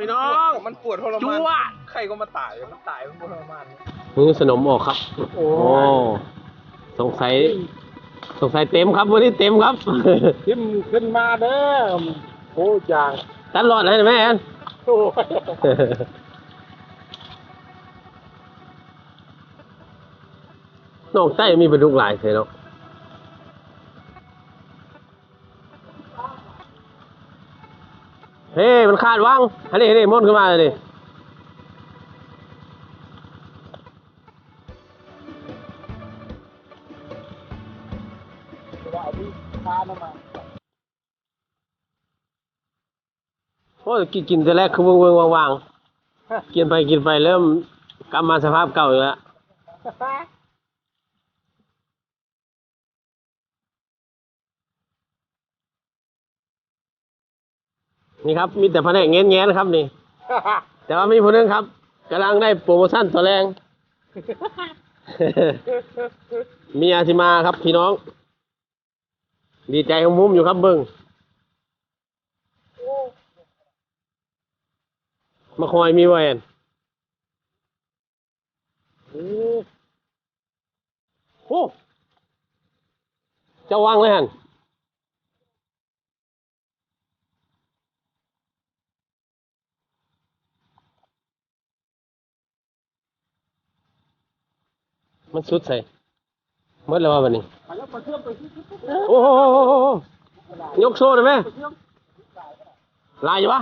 พี่น้องมันปวดทรจัมานวใครก็มาตายมันตายมันปวดทรมานมือสนมออกครับ โอ้สงสัยสงสัยเต็มครับวันนี้เต็มครับ ขึ้นขึ้นมาเด้อโอ้จางตัดหลอดให้ไหมแอน โอ้ยนอกใต้มีปลาดุกหลายเลยเนาะ เฮ้มันขาดว่างฮันนี่ฮันนี่ม่นขึ้นมาเลยดิว่าที่พามาโอ้กินกินแต่แรกคือเวงเวงว่างๆกินไปกินไปเริ่มกลับมาสภาพเก่าอีกแล้ว นี่ครับ มีแต่แผนกเงี้ยแง้ๆนะครับนี่ แต่ว่ามีคนนึงครับกำลังได้โปรโมชั่นตัวแรงมีอาชิมาครับพี่น้อง ดีใจของมุมอยู่ครับเบิ้งมาคอยมีแหวนโอ้โหเจะวางเลยฮัน มันสุดใส่เมื่อแล้วว่าวันนี้ โอ้โหยกโซ่ได้ไหมลายอยู่ปะ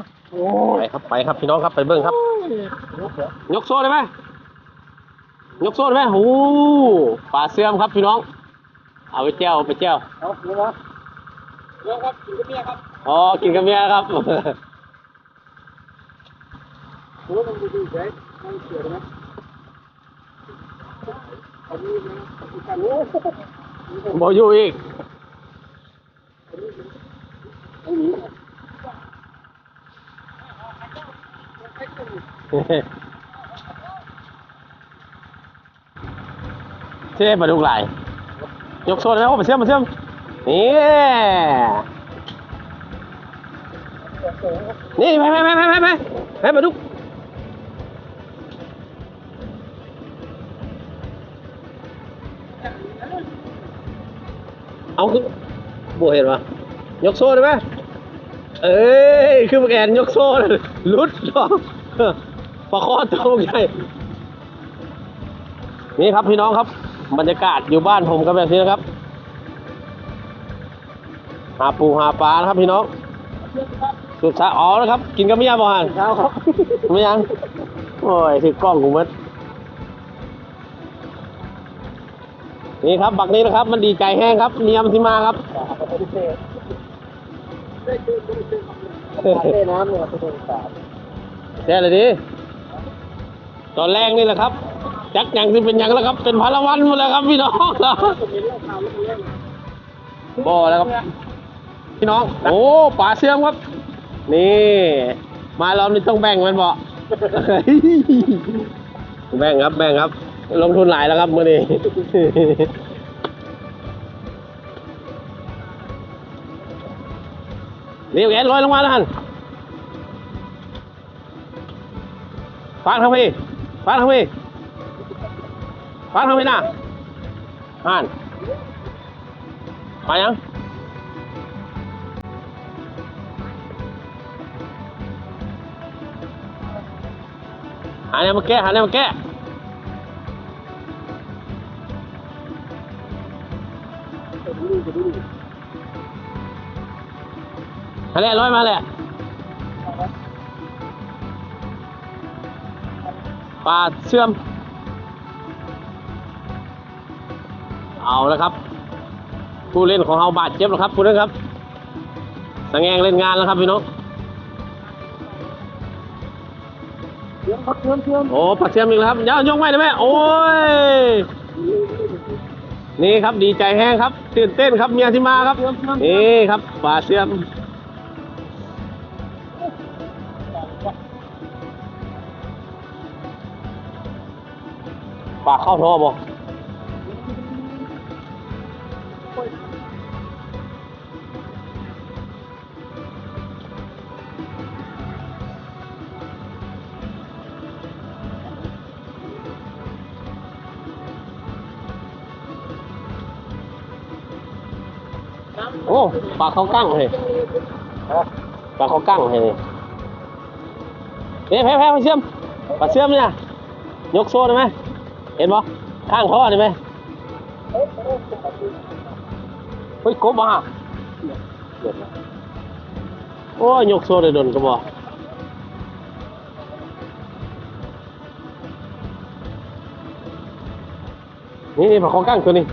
ไปครับไปครับพี่น้องครับไปเบิ้งครับ ยกโซ่ได้ไหมยกโซ่ได้ไหมโอ้ปลาเสื่อมครับพี่น้อง เอาไปแจ้วเอาไปแจ้วเอาเดี๋ยวนะเดี๋ยวครับกินกับเมียครับอ๋อกินกับเมียครับโอ้มันดีๆใจมันเสียนะเอาดีนะอีกกันโอ้ บออยู่อีกเท่ปลาดุกหลยกโซ่ได้ไหมโอ้มาเชื่อมมาเชื่อมนี่นี่ไปไปไปไปไปไปไปปลาดุ เอาคือบัวเห็นปะยกโซ่ได้ไหมเอ้ย คือแกนยกโซ่เลยลุดเนาะประคอตัวใหญ่นี่ครับพี่น้องครับ บรรยากาศอยู่บ้านผมก็แบบนี้นะครับ หาปูหาปลานะครับพี่น้องสุดสายอ๋อนะครับ กินกับเมียบ่ฮันเช้าครับไม่ยัง โอ้ยถือกล้องกูมัด นี่ครับบักนี้นะครับ มันดีใจแห้งครับเมียมนที่มาครับเต้น้ำเนี่ยเป็นสามแช่เลยดิตอนแรกนี่แหละครับจักยังที่เป็นหยังแล้วครับ เป็นพลวันหมดแล้วครับพี่น้องบ่แล้วครับ พี่น้อง โอ้ป่าเสื่อมครับ นี่ มาเรานี่ต้องแบ่งมันบ่แบ่งครับแบ่งครับ ลงทุนหลายแล้วครับมื่อนี้ เรียวแอนลอยลงมาแล้วฮันฟางทางพี่ฟางทางพี่ฟางทางพี่นะฮันมายังหาแนวมาแก้หาแนวมาแก้ หาแนวร้อยมาเลยปลาเชื่อม เอาแล้วครับ ผู้เล่นของเราบาดเจ็บแล้วครับผู้เล่นครับ สังแงงเล่นงานแล้วครับพี่น้องเชื่อมครับเชื่อมเชื่อมโอ้ปักเสียมอีกแล้วครับยาวยกไม่ได้ไหมโอ้ยนี่ครับดีใจแห้งครับตื่นเต้นครับเมียที่มาครับนี่ครับปลาเสียม ปากเข้าท่อบ่โอ้ปลาเขากั้งเลยปลาเขากั้งเลยเอ๊ะแพ้แพ้มาเชื่อมปลาเชื่อมเนี่ยยกโซ่ได้ไหม เห็นปะข้างท่อได้ไหมเฮ้ยกบมาโอ้ยยกโซ่ได้โดนก็บอกนี่นี่ปลาเขากั้งตัวนี้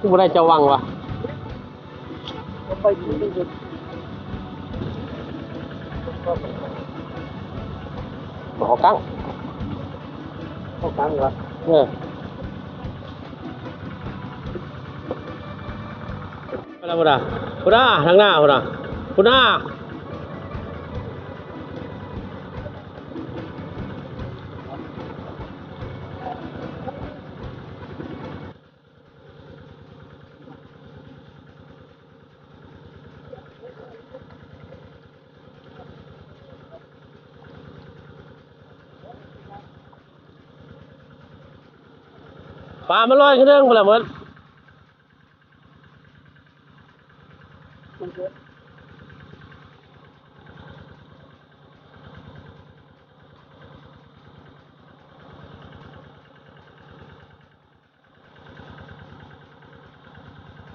กูไม่ได้จะวังวะไปดูดูดูปลาเขากั้ง เข้าตังค์ละเอออะไรพุดาพุดาทางหน้าพุดาพุดา ปลามาลอยขึ้นเรื่องพละหมด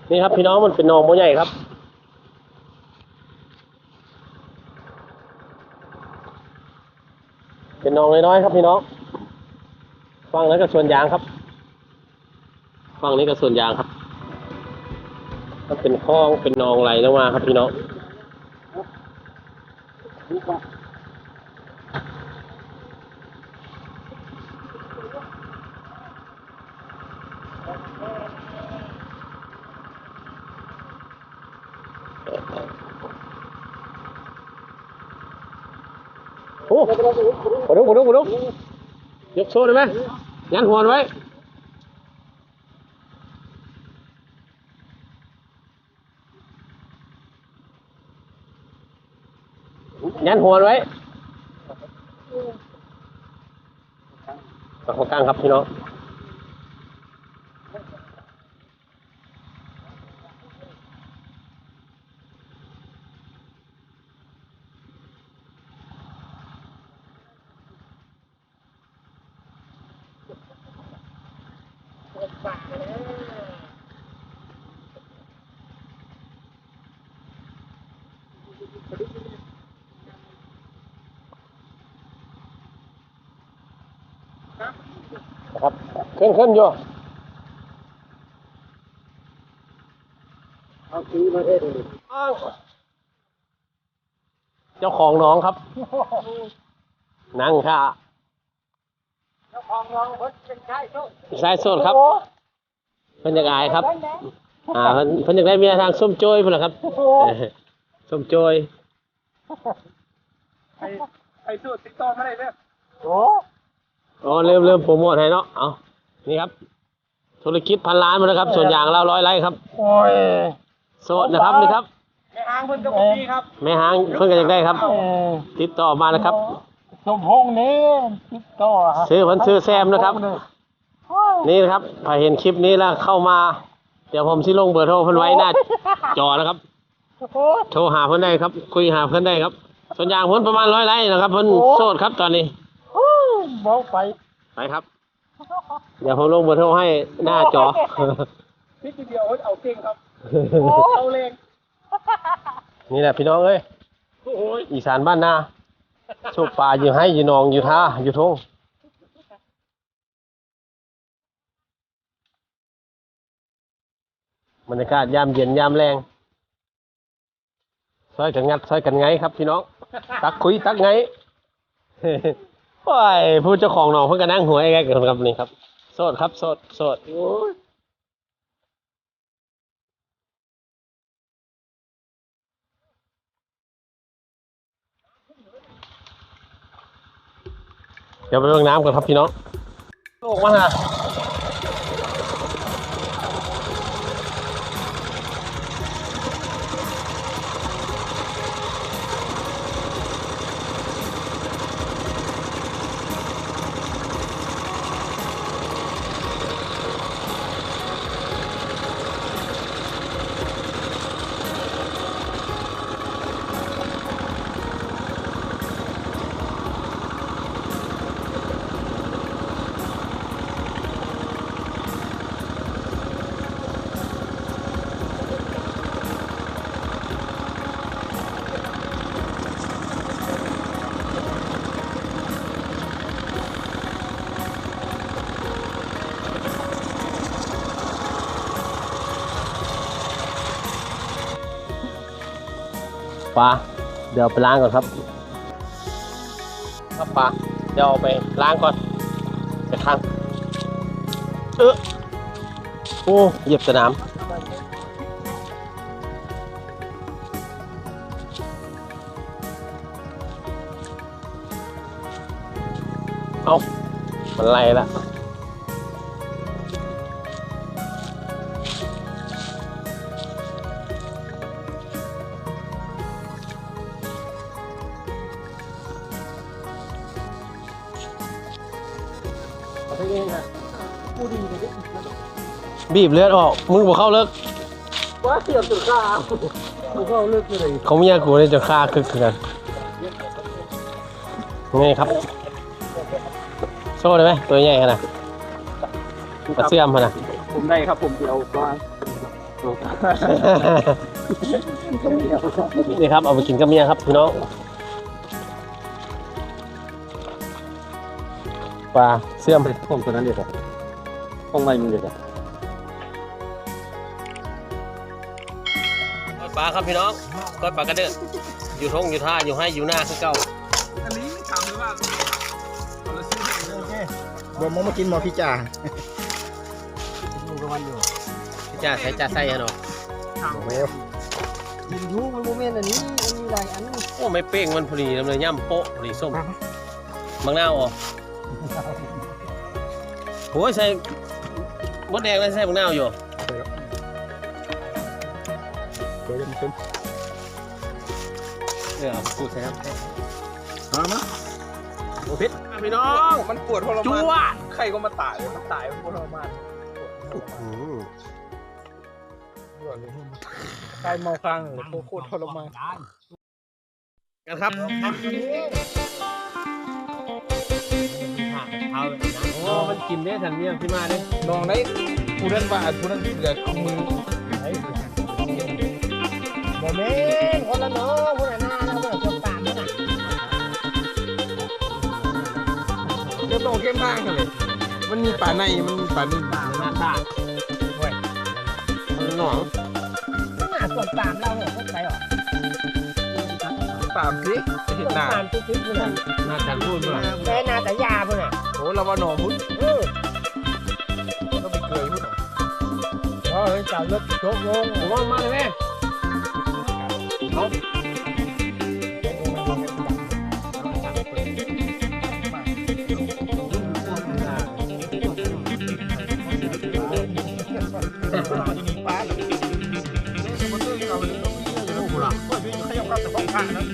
นี่ครับพี่น้องมันเป็นนองโมใหญ่ครับ เป็นนองน้อยๆครับพี่น้องฟังนั้นก็ส่วนยางครับ ฝั่งนี้ก็ส่วนยางครับ ก็เป็นคลองเป็นนองไหลลงมาครับพี่น้องดูก่อนโอ้กระดุกกระดุกกระดุกยกโซ่ได้ไหมยันหัวไว้ ยันหัวไว้ปากกลางครับพี่น้อง นะครับขึ้นขึ้นอยู่เอาซื้อมาเองเจ้าของน้องครับ นั่งค่ะเจ้าของน้องเพิ่นเป็นชายโซ่สายโสดครับเพิ่นอยากอายครับ อ่าเพิ่นเพิ่นอยากได้เมียทางส้มโจ้ยพุ่นล่ะครับเออส้มโจ้ยไปไปสู้ติดต่อไม่ได้เด้อโอ้ อ๋อเริ่มเริ่มโปรโมทให้เนาะเอานี่ครับ ธุรกิจพันล้านหมาแล้วครับ ส่วนอย่างเราร้อยไร่ครับโอ้ยโสดนะครับนี่ครับแม่อ้างเพิ่นก็บ่ดีครับแม่หางเพิ่นก็อยากได้ครับเออติดต่อมานะครับสมพงษ์นี่ติดต่อฮะซื้อเพิ่นซื้อแซมนะครับ นี่นะครับถ้าเห็นคลิปนี้แล้วเข้ามา เดี๋ยวผมสิลงเบอร์โทรเพิ่นไว้หน้าจอนะครับโอ้โทรหาเพิ่นได้ครับ คุยหาเพิ่นได้ครับ ส่วนอย่างเพิ่นประมาณร้อยไร่นะครับเพิ่นโสดครับตอนนี้ โอ้ยบอกไปไปครับ เดี๋ยวผมลงเบอร์โทรให้หน้าจอนิดเดียวเพิ่นเอาเก่งครับเอาเลงนี่แหละพี่น้องเอ้ยอีสานบ้านนาโชคป่าอยู่ให้อยู่หนองอยู่ท่าอยู่ทงบรรยากาศยามเย็นยามแรงซอยกันงัดซอยกันไงครับพี่น้อง ตักคุยตักไง โอ้ยผู้เจ้าของหนองเพิ่งก็นั่งหัวไอ้แกกันครับนี่ครับ โสดครับ โสด โสดโอ้ยเดี๋ยวไปเรื่องน้ำก่อนครับพี่น้องโลกมาฮะ ปลาเดี๋ยวไปล้างก่อนครับครับปลาเดี๋ยวเอาไปล้างก่อนเด็จะทางเออโอ้เหยียบสนามเอามันไรละ บีบเลือดออก มึงบอกเข้าเลิกว่าเสียบจุดข้าวผมก็เลิกเลยเขาไม่อยากกูเลยจะฆ่าคือกันนี่ครับ โชว์ได้ไหมตัวใหญ่ขนาดเสื่มขนาดผมได้ครับผมเดียวว่านี่ครับเอาไปกินกับเมียครับพี่น้อง ปลาเสื่อมพวกตัวนั้นเด็ดอะพวกองไนมึงเด็ดอะก้อยปลาครับพี่น้องก้อยปลากระเด้ออยู่ท้องอยู่ท่าอยู่ให้อยู่หน้าคือเก่าอันนี้ถามเลยว่าบอมมากินหมอพี่จ่าพี่จ่าใส่จ่าใส่ฮะเนาะเวยินยูมันโมเมนต์อันนี้มันมีหลายอันนี้โอ้ไม่เป้งมันพอดีเลยย่ำโป๊ะพอดีส้มมะนาวออ โอ้ยใส่มดแดงเลยใส่บักนาอยู่เดี๋ยวจะเติมออพูดใช่ครับมามาโอเคพี่น้องมันปวดทรมานจั่ะใครก็มาตายเลยมันตายมันปวดทรมานตายเมาคลังโคตรทรมานกันครับ โอ้มันกินได้ทันเนี่ยพี่มาเด้ลองได้ผู้นั้นว่าผู้นั้นเดือดของมือไอ้บ่แม่คนละน้องคนละหน้าแล้วคนละคนตามนั่นน่ะจะโตเข้มบ้างกันเลยมันมีป่าในมันมีป่านี่ป่าหน้าตาเว้ยมันหนองหน้าส่วนตามเราเนี่ยพวกใครออตามสิเหนหน้าตามสิสิคุณน่หน้าจันทร์พูดเลยหน้าแต่ยาเพื่อนน่ อ้เรามาหน่อมุดเออเราไปเกยมุดหรอเฮ้ยจับเล้วโยกงงมามเลยแม่ก็นตัวขยัวราตัวที่าเนตั